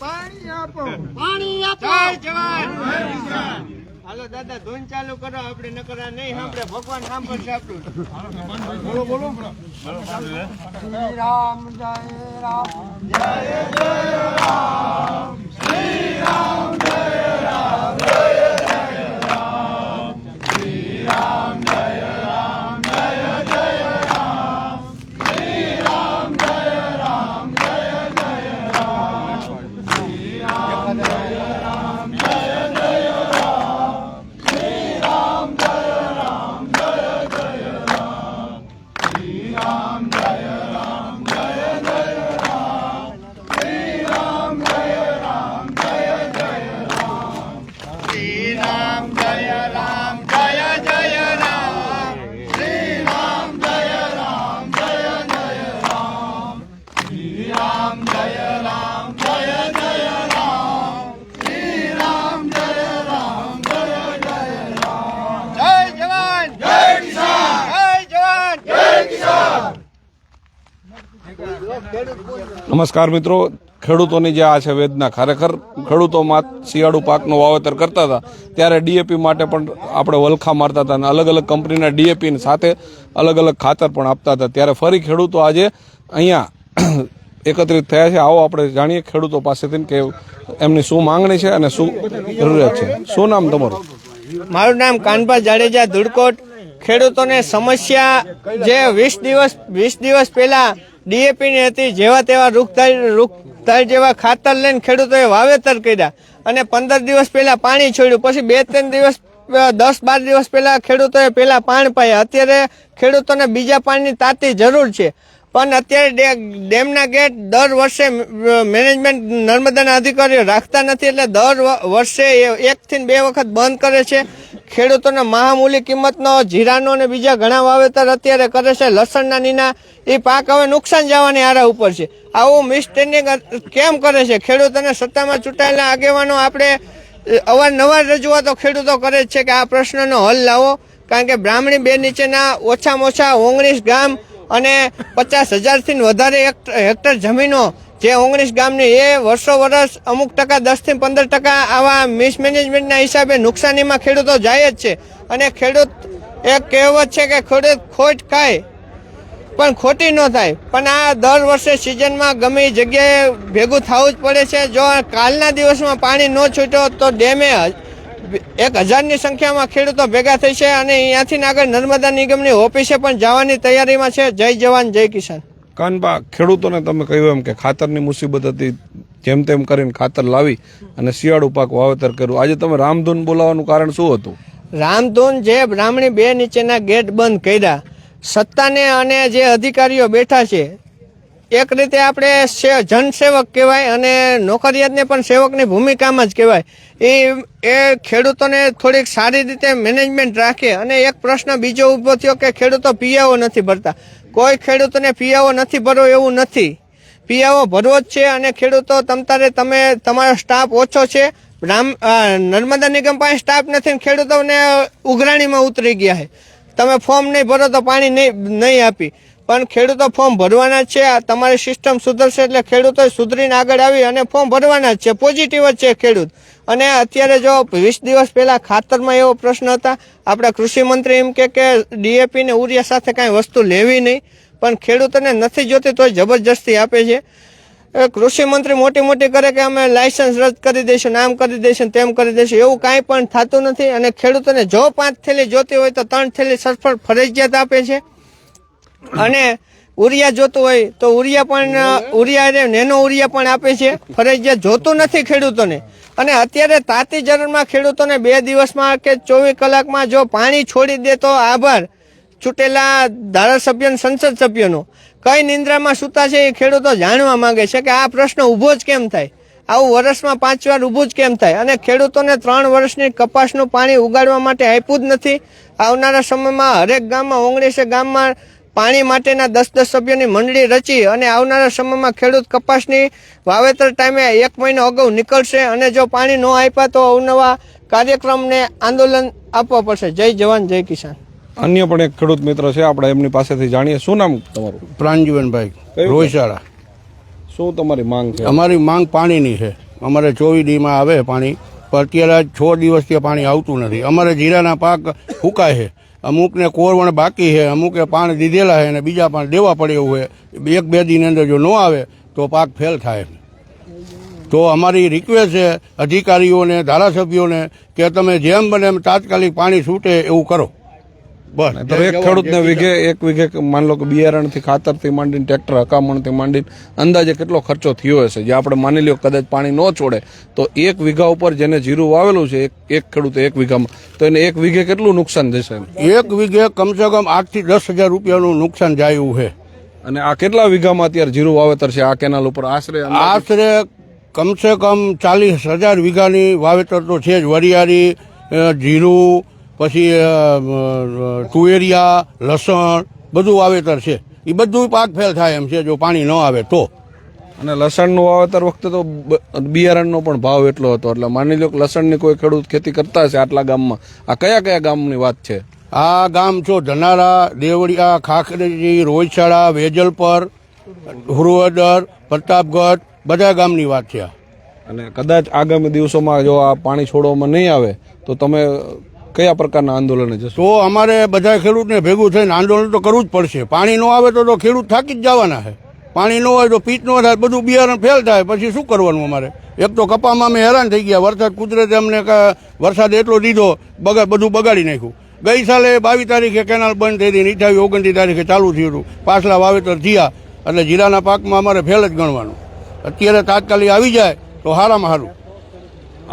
પાણી આપો. પાણી આપો. જય જવાન. હાલો દાદા ધૂન ચાલુ કરો. આપણે નકરા નહીં સાંભળે. ભગવાન સાંભળશે આપણું. શ્રી રામ જય રામ. શ્રી નમસ્કાર મિત્રો. ખેડૂતોની જે આ છે વેદના, ખરેખર ખેડૂતોમાં શિયાળુ પાકનું વાવેતર કરતા હતા, ત્યારે ડીએપી માટે પણ આપણે વલખા મારતા હતા અને અલગ અલગ કંપનીના ડીએપી સાથે અલગ અલગ ખાતર પણ આપતા હતા. ત્યારે ફરી ખેડૂતો આજે અહીંયા એકત્રિત થયા છે. આવો આપણે જાણીએ ખેડૂતો પાસેથી કે એમની શું માંગણી છે અને શું જરૂરિયાત છે. શું નામ તમારું? મારું નામ કાનભા જાડેજા ધુડકોટ. ખેડૂતોને સમસ્યા જે વીસ દિવસ વીસ દિવસ પહેલા ડીએપી ની હતી, જેવા તેવા રૂખતાળ રૂખતાળ જેવા ખાતર લઈને ખેડૂતોએ વાવેતર કર્યા. અને પંદર દિવસ પહેલા પાણી છોડ્યું. પછી બે ત્રણ દિવસ દસ બાર દિવસ પહેલા ખેડૂતોએ પહેલા પાણી પાયા. અત્યારે ખેડૂતોને બીજા પાણીની તાતી જરૂર છે. પણ અત્યારે ડેમના ગેટ દર વર્ષે મેનેજમેન્ટ નર્મદાના અધિકારીઓ રાખતા નથી એટલે દર વર્ષે એકથી બે વખત બંધ કરે છે. ખેડૂતોને મહામૂલી કિંમતનો, જીરાનો અને બીજા ઘણા વાવેતર અત્યારે કરે છે. લસણના નીના એ પાક હવે નુકસાન જવાની આરા ઉપર છે. આવું મિસટેન્ડિંગ કેમ કરે છે? ખેડૂતોને સત્તામાં ચૂંટાયેલા આગેવાનો આપણે અવારનવાર રજૂઆતો ખેડૂતો કરે છે કે આ પ્રશ્નનો હલ લાવો. કારણ કે બ્રાહ્મણી બે નીચેના ઓછામાં ઓછા ઓગણીસ ગામ અને પચાસ હજારથી વધારે હેક્ટર જમીનો જે ઓગણીસ ગામની એ વર્ષો વર્ષ અમુક ટકા દસથી પંદર ટકા આવા મિસમેનેજમેન્ટના હિસાબે નુકસાનીમાં ખેડૂતો જાય જ છે. અને ખેડૂત એક કહેવત છે કે ખેડૂત ખોટ ખાય, પણ ખોટી ન થાય. પણ આ દર વર્ષે સિઝનમાં ગમે જગ્યાએ ભેગું થવું જ પડે છે. જો કાલના દિવસમાં પાણી ન છૂટ્યો તો ડેમે એક હજારની સંખ્યામાં ખેડૂતો ભેગા થઈ છે અને અહીંયાથી આગળ નર્મદા નિગમની ઓફિસે પણ જવાની તૈયારીમાં છે. જય જવાન જય કિસાન. કાનબા ખેડૂતોને તમે કહ્યું એમ કે ખાતરની મુસીબત હતી જેમ તેમ કરીને ખાતર લાવી અને શિયાળુ પાક વાવેતર કર્યું. આજે તમે રામધૂન બોલાવવાનું કારણ શું હતું? રામધૂન જે બ્રાહ્મણી બે નીચેના ગેટ બંધ કર્યા. સત્તાને અને જે અધિકારીઓ બેઠા છે એક રીતે આપણે જનસેવક કહેવાય અને નોકરિયાતને પણ સેવકની ભૂમિકામાં જ કહેવાય. એ એ ખેડૂતોને થોડીક સારી રીતે મેનેજમેન્ટ રાખે અને એક પ્રશ્ન બીજો ઊભો થયો કે ખેડૂતો પિયાઓ નથી ભરતા. કોઈ ખેડૂતોને પિયાઓ નથી ભરવો એવું નથી. પિયાઓ ભરવો જ છે અને ખેડૂતો તમતારે તમે, તમારો સ્ટાફ ઓછો છે. રામ નર્મદા નિગમ પાસે સ્ટાફ નથી ને ખેડૂતોને ઉઘરાણીમાં ઉતરી ગયા છે. તમે ફોર્મ નહીં ભરો તો પાણી નહીં નહીં આપી. પણ ખેડૂતો ફોર્મ ભરવાના છે. આ તમારી સિસ્ટમ સુધરશે એટલે ખેડૂતો સુધરીને આગળ આવી અને ફોર્મ ભરવાના જ છે. પોઝિટિવ જ છે ખેડૂત. અને અત્યારે જો વીસ દિવસ પહેલાં ખાતરમાં એવો પ્રશ્ન હતા. આપણા કૃષિમંત્રી એમ કે કે ડીએપી ને ઉરિયા સાથે કાંઈ વસ્તુ લેવી નહીં. પણ ખેડૂતોને નથી જોતી તોય જબરજસ્તી આપે છે. કૃષિમંત્રી કૃષિ મંત્રી મોટી મોટી કરે કે અમે લાયસન્સ રદ કરી દઈશું આમ કરી દઈશું, તેમ કરી દઈશું. એવું કાંઈ પણ થતું નથી અને ખેડૂતોને જો પાંચ થેલી જોતી હોય તો ત્રણ થેલી સરફળ ફરજિયાત આપે છે. અને ઉરિયા જોતું હોય તો ઉરિયા પણ ઉરિયા નેનો ઉરિયા પણ આપે છે. ફરજિયાત જોતું નથી ખેડૂતોને. અને અત્યારે તાતી જરણમાં ખેડૂતોને બે દિવસમાં કે ચોવીસ કલાકમાં જો પાણી છોડી દે તો આભાર. ચૂંટેલા ધારાસભ્ય સંસદ સભ્યનો. કઈ નિંદ્રામાં સૂતા છે એ ખેડૂતો જાણવા માંગે છે કે આ પ્રશ્ન ઊભો જ કેમ થાય? આવું વર્ષમાં પાંચ વાર ઊભું જ કેમ થાય? અને ખેડૂતોને ત્રણ વર્ષની કપાસનું પાણી ઉગાડવા માટે આપ્યું જ નથી. આવનારા સમયમાં હરેક ગામમાં, ઓગણીસે ગામમાં પાણી માટેના દસ દસ સભ્યોની મંડળી રચી અને આવનારા સમયમાં ખેડૂત કપાસની વાવેતર ટાઈમે એક મહિનો અગાઉ નીકળશે અને જો પાણી ન આપ્યા તો અવનવા કાર્યક્રમને આંદોલન આપવા પડશે. જય જવાન જય કિસાન. અન્ય પણ એક ખેડૂત મિત્ર છે આપણે એમની પાસેથી જાણીએ. શું નામ તમારું? પ્રાણજીવનભાઈ રોહિશાળા શું તમારી માંગ છે? અમારી માંગ પાણીની છે. અમારે ચોવીસ ડીમાં આવે પાણી પણ અત્યારે છ દિવસથી પાણી આવતું નથી. અમારે જીરાના પાક ફૂકાય છે. અમુકને કોરવણ બાકી છે, અમુકે પાણી દીધેલા છે અને બીજા પાણી દેવા પડે એવું છે એક બે દિન અંદર જો ન આવે, તો પાક ફેલ થાય. તો અમારી રિક્વેસ્ટ છે, અધિકારીઓને, ધારાસભ્યોને, કે તમે જેમ બને એમ તાત્કાલિક પાણી છૂટે એવું કરો. તો એક ખેડૂતને વીઘે એક વીઘે માન લો કે બિયારણથી ખાતરથી માંડીને ટ્રેક્ટર હકામણથી માંડીને અંદાજે કેટલો ખર્ચો થયો હશે? જે આપણે માની લ્યો કદાચ પાણી ન છોડે તો એક વીઘા ઉપર જેને જીરું વાવેલું છે એક એક ખેડૂતે એક વીઘામાં તો એને એક વીઘે કેટલું નુકસાન જશે એક વીઘે કમસે કમ આઠથી દસ હજાર રૂપિયાનું નુકસાન જાય એવું છે. અને આ કેટલા વીઘામાં અત્યારે જીરું વાવેતર છે? આ કેનાલ ઉપર આશરે આશરે કમસે કમ ચાલીસ હજાર વીઘાની વાવેતર તો છે જ. વરિયાળી જીરું પછી તુવેરિયા લસણ બધું વાવેતર છે. એ બધું પાક ફેલ થાય એમ છે જો પાણી ન આવે તો. અને લસણનું વાવેતર વખતે તો બિયારણનો પણ ભાવ એટલો હતો. એટલે માની લો કે લસણની કોઈ ખેડૂત ખેતી કરતા હશે આટલા ગામમાં. આ કયા કયા ગામની વાત છે? આ ગામ છો ધનારા દેવડિયા ખાખરેજી રોહિતશાળા વેજલપર હુરવદર પ્રતાપગઢ બધા ગામની વાત છે અને કદાચ આગામી દિવસોમાં જો આ પાણી છોડવામાં નહીં આવે તો તમે કયા પ્રકારના આંદોલન જશે? તો અમારે બધા ખેડૂતને ભેગું થઈને આંદોલન તો કરવું જ પડશે. પાણી ન આવે તો ખેડૂત થાકી જ જવાના છે. પાણી ન હોય તો પીચ ન થાય બધું બિયારણ ફેલ થાય પછી શું કરવાનું અમારે? એક તો કપામાં અમે હેરાન થઈ ગયા. વરસાદ કુદરતે અમને વરસાદ એટલો દીધો બગા બધું બગાડી નાખ્યું. ગઈ સાલે બાવીસ તારીખે કેનાલ બંધ થઈ હતી અઠાવીસ ઓગણત્રીસ તારીખે ચાલુ થયું હતું. પાછલા વાવેતર થયા એટલે જીરાના પાકમાં અમારે ફેલ જ ગણવાનું. અત્યારે તાત્કાલિક આવી જાય તો સારામાં સારું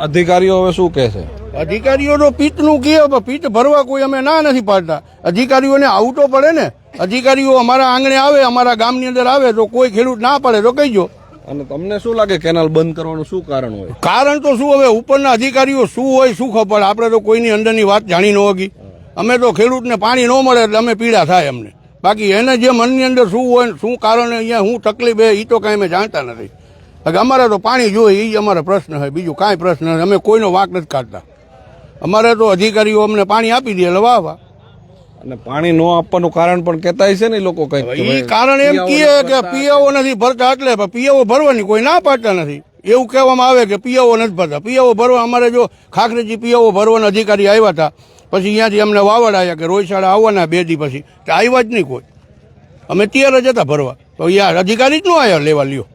અધિકારીઓ હવે શું કહે છે અધિકારીઓનો પિત્તનું પણ પિત્ત ભરવા કોઈ અમે ના નથી પાડતા. અધિકારીઓને આવવું તો પડે ને અધિકારીઓ અમારા આંગણે આવે અમારા ગામની અંદર આવે તો કોઈ ખેડૂત ના પડે તો કહીજો. અને તમને શું લાગે કેનાલ બંધ કરવાનું શું કારણ હોય? કારણ તો શું હવે ઉપરના અધિકારીઓ શું હોય શું ખબર? આપણે તો કોઈની અંદરની વાત જાણી ન હોગી. અમે તો ખેડૂતને પાણી ન મળે એટલે અમે પીડા થાય અમને. બાકી એને જે મનની અંદર શું હોય ને શું કારણ અહીંયા શું તકલીફ એ તો કાંઈ અમે જાણતા નથી. અમારે તો પાણી જોઈએ એ જ અમારો પ્રશ્ન હોય બીજું કાંઈ પ્રશ્ન નથી. અમે કોઈનો વાંક નથી કાઢતા. અમારે તો અધિકારીઓ અમને પાણી આપી દે એટલે વાહ વાહ. અને પાણી ન આપવાનું કારણ પણ કહેતા છે ને લોકો કઈ એ કારણ એમ કહે કે પીએઓ નથી ભરતા એટલે પીએઓ ભરવાની કોઈ ના પાડતા નથી. એવું કહેવામાં આવે કે પીએઓ નથી ભરતા. પીએઓ ભરવા અમારે જો ખાખરેજી પીએઓ ભરવાના અધિકારી આવ્યા હતા પછી અહીંયાથી અમને વાવડ આવ્યા કે રોયશાળા આવવાના બે દી પછી. તો આવ્યા જ નહીં કોઈ. અમે ત્યારે જ હતા ભરવા. તો યાર અધિકારી જ ન આવ્યા લેવા લ્યો.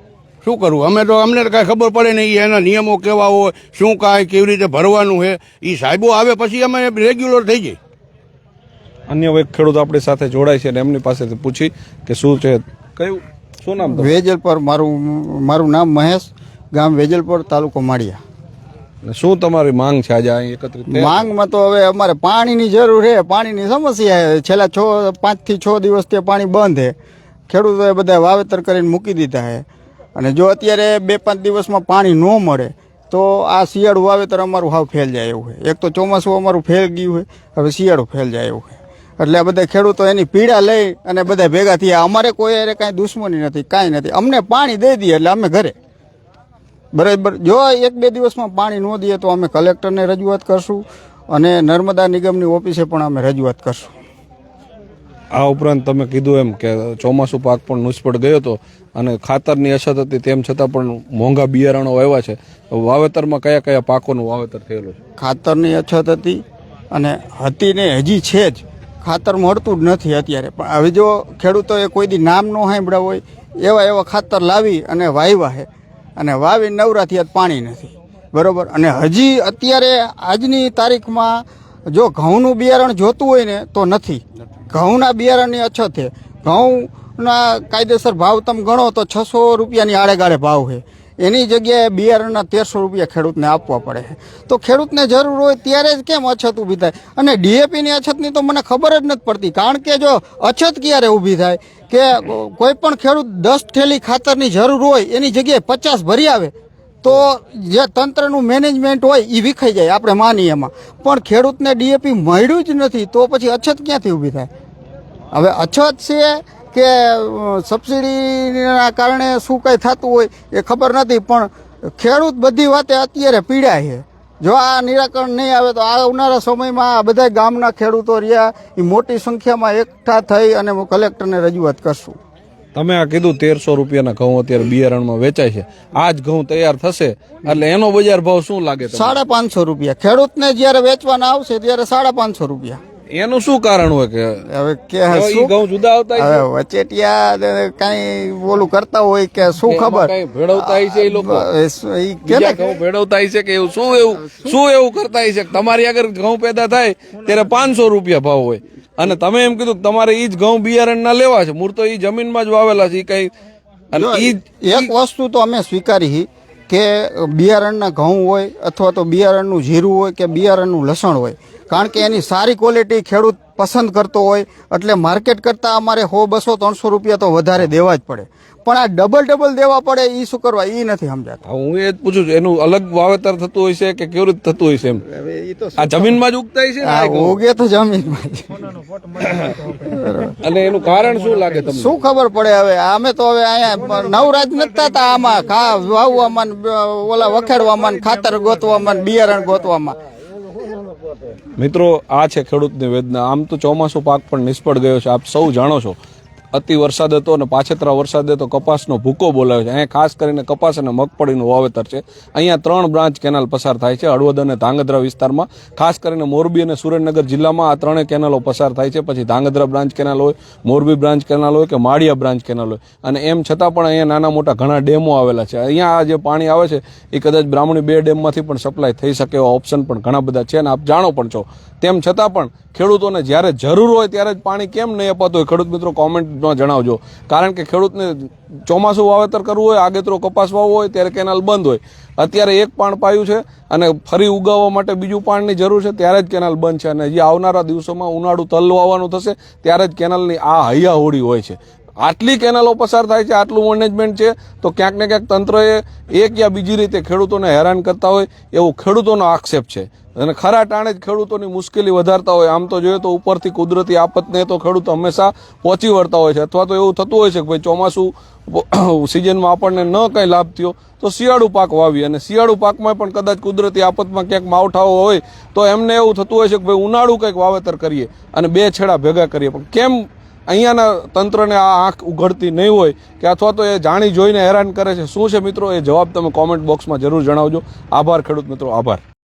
શું કરવું? અમે તો અમને તો કાંઈ ખબર પડે નહીં એના નિયમો કેવા હોય શું કાંઈ કેવી રીતે ભરવાનું છે. એ સાહેબો આવે પછી અમે રેગ્યુલર થઈ જઈએ અન્ય એક ખેડૂત આપણી સાથે જોડાય છે અને એમની પાસેથી પૂછી કે શું છે. કયું? શું નામ વેજલ વેજલપર મારું મારું નામ મહેશ ગામ વેજલપર તાલુકો માળિયા. શું તમારી માંગ છે આજે અહીં એકત્રિત માંગમાં તો હવે અમારે પાણીની જરૂર છે પાણીની સમસ્યા છે. છેલ્લા છ પાંચથી છ દિવસથી પાણી બંધ છે. ખેડૂતોએ બધા વાવેતર કરીને મૂકી દીધા છે. અને જો અત્યારે બે પાંચ દિવસમાં પાણી ન મળે, તો આ શિયાળું વાવેતર અમારું હાવ ફેલ જાય એવું છે એક તો ચોમાસું અમારું ફેલ ગયું હોય, હવે શિયાળું ફેલ જાય એવું છે એટલે આ બધા ખેડૂતો એની પીડા લઈ અને બધા ભેગા થયા. અમારે કોઈ અરે કાંઈ દુશ્મની નથી, કાંઈ નથી. અમને પાણી દઈ દઈએ એટલે અમે ઘરે. બરાબર? જો એક બે દિવસમાં પાણી ન દઈએ તો અમે કલેક્ટરને રજૂઆત કરશું અને નર્મદા નિગમની ઓફિસે પણ અમે રજૂઆત કરશું. આ ઉપરાંત તમે કીધું એમ કે ચોમાસું પાક પણ નિષ્ફળ ગયો હતો અને ખાતરની અછત હતી તેમ છતાં પણ મોંઘા બિયારણો આવ્યા છે. વાવેતરમાં કયા કયા પાકોનું વાવેતર થયેલું છે? ખાતરની અછત હતી અને હતી ને હજી છે જ. ખાતર મળતું જ નથી અત્યારે. પણ હવે જો ખેડૂતોએ કોઈ દી નામ ન સાંભળ્યા હોય એવા એવા ખાતર લાવી અને વાવ્યા છે. અને વાવી નવરા થયા પાણી નથી. બરોબર? અને હજી અત્યારે આજની તારીખમાં જો ઘઉંનું બિયારણ જોતું હોય ને તો નથી. ઘઉંના બિયારણની અછત છે. ઘઉંના કાયદેસર ભાવ તમે ગણો તો છસો રૂપિયાની આડેગાળે ભાવ છે. એની જગ્યાએ બિયારણના તેરસો રૂપિયા ખેડૂતને આપવા પડે છે. તો ખેડૂતને જરૂર હોય ત્યારે જ કેમ અછત ઊભી થાય? અને ડીએપીની અછતની તો મને ખબર જ નથી પડતી. કારણ કે જો અછત ક્યારે ઊભી થાય? કે કોઈ પણ ખેડૂત દસ થેલી ખાતરની જરૂર હોય, એની જગ્યાએ પચાસ ભરી આવે, તો જે તંત્રનું મેનેજમેન્ટ હોય એ વિખાઈ જાય, આપણે માનીએ એમાં. પણ ખેડૂતને ડીએપી મળ્યું જ નથી, તો પછી અછત ક્યાંથી ઊભી થાય? હવે અછત છે કે સબસિડીના કારણે શું કંઈ થતું હોય એ ખબર નથી પણ ખેડૂત બધી વાતે અત્યારે પીડાય છે. જો આ નિરાકરણ નહીં આવે તો આવનારા સમયમાં આ બધા ગામના ખેડૂતો રહ્યા એ મોટી સંખ્યામાં એકઠા થઈ અને કલેક્ટરને રજૂઆત કરશું. તમે આ કીધું તેરસો રૂપિયાના ઘઉં અત્યારે બિયારણમાં વેચાય છે. આ જ ઘઉં તૈયાર થશે એટલે એનો બજાર ભાવ શું લાગે સાડા પાંચસો રૂપિયા. ખેડૂતને જ્યારે વેચવાના આવશે ત્યારે સાડા પાંચસો રૂપિયા. એનું શું કારણ હોય કે હવે કે શું? ઘઉં જુદા આવતા? હવે વચેટિયા કઈ ઓલું કરતા હોય કે શું ખબર? ભેળવતા છે એ લોકો? એ કે? ઘઉં ભેળવતા છે કે એવું શું એવું શું એવું કરતા છે તમારી આગળ ઘઉં પેદા થાય ત્યારે પાંચસો રૂપિયા ભાવ હોય. અને તમે એમ કીધું કે તમારે ઈ જ ઘઉં બિયારણ ના લેવા છે. મૂળ તો ઈ જમીનમાં જ વાવેલા છે કઈ અને ઈ એક વસ્તુ તો અમે સ્વીકારી કે બિયારણના ઘઉં હોય અથવા તો બિયારણનું જીરું હોય કે બિયારણનું લસણ હોય. કારણ કે એની સારી ક્વોલિટી ખેડૂત પસંદ કરતો હોય એટલે માર્કેટ કરતાં અમારે સો બસો ત્રણસો રૂપિયા તો વધારે દેવા જ પડે. પણ આ ડબલ ડબલ દેવા પડે એ શું કરવા એ નથી સમજાતા. હું એ જ પૂછું છું એનું અલગ વાવેતર થતું હોય છે કે કેવી રીતે થતું હોય છે એમ? એ તો આ જમીનમાં જ ઉગતા છે ઉગે તો જમીનમાં જ. અને એનું કારણ શું લાગે તમને? શું ખબર પડે હવે? અમે તો હવે અહીંયા નવરાજ નથી હતા આમાં. ખા વાવવામાં ઓલા વખેડવામાં ખાતર ગોતવામાં બિયારણ ગોતવામાં. મિત્રો, આ છે ખેડૂતની વેદના. આમ તો ચોમાસું પાક પણ નિષ્ફળ ગયો છે. આપ સૌ જાણો છો અતિ વરસાદ હતો અને પાછેતરા વરસાદે તો કપાસનો ભૂકો બોલાવ્યો છે. અહીંયા ખાસ કરીને કપાસ અને મગફળીનું વાવેતર છે. અહીંયા ત્રણ બ્રાન્ચ કેનાલ પસાર થાય છે, હળવદ અને ધાંગધ્રા વિસ્તારમાં. ખાસ કરીને મોરબી અને સુરેન્દ્રનગર જિલ્લામાં આ ત્રણેય કેનાલો પસાર થાય છે. પછી ધાંગધ્રા બ્રાન્ચ કેનાલ હોય, મોરબી બ્રાન્ચ કેનાલ હોય કે માળિયા બ્રાન્ચ કેનાલ હોય. અને એમ છતાં પણ અહીંયા નાના મોટા ઘણા ડેમો આવેલા છે. અહીંયા આ જે પાણી આવે છે, એ કદાચ બ્રાહ્મણી બે ડેમમાંથી પણ સપ્લાય થઈ શકે એવા ઓપ્શન પણ ઘણા બધા છે. અને આપ જાણો પણ છો તેમ છતાં પણ ખેડૂતોને જ્યારે જરૂર હોય ત્યારે જ પાણી કેમ નહીં અપાતું હોય ખેડૂત મિત્રો કોમેન્ટમાં જણાવજો. કારણ કે ખેડૂતને ચોમાસું વાવેતર કરવું હોય, આગેતરો કપાસ વાવવો હોય, ત્યારે કેનાલ બંધ હોય. અત્યારે એક પાણ પાયું છે અને ફરી ઉગાવવા માટે બીજું પાણની જરૂર છે, ત્યારે જ કેનાલ બંધ છે. અને હજી આવનારા દિવસોમાં ઉનાળું તલ વાવવાનું થશે, ત્યારે જ કેનાલની આ હૈયા હોડી હોય છે. આટલી કેનાલો પસાર થાય છે, આટલું મેનેજમેન્ટ છે, તો ક્યાંક ને ક્યાંક તંત્રએ એક યા બીજી રીતે ખેડૂતોને હેરાન કરતા હોય એવો ખેડૂતોનો આક્ષેપ છે. અને ખરા ટાણે જ ખેડૂતોની મુશ્કેલી વધારતા હોય. આમ તો જોઈએ તો ઉપરથી કુદરતી આફતને તો ખેડૂત હંમેશા પહોંચી વળતા હોય છે. અથવા તો એવું થતું હોય છે કે ભાઈ ચોમાસું સિઝનમાં આપણને ન કંઈ લાભ થયો, તો શિયાળુ પાક વાવી અને શિયાળુ પાકમાં પણ કદાચ કુદરતી આફતમાં ક્યાંક માવઠાઓ હોય, તો એમને એવું થતું હોય છે કે ભાઈ ઉનાળું કંઈક વાવેતર કરીએ અને બે છેડા ભેગા કરીએ. પણ કેમ અહીંયાના તંત્રને આ આંખ ઉઘડતી નહીં હોય કે અથવા તો એ જાણી જોઈને હેરાન કરે છે. શું છે મિત્રો? એ જવાબ તમે કોમેન્ટ બોક્સમાં જરૂર જણાવજો. આભાર ખેડૂત મિત્રો, આભાર.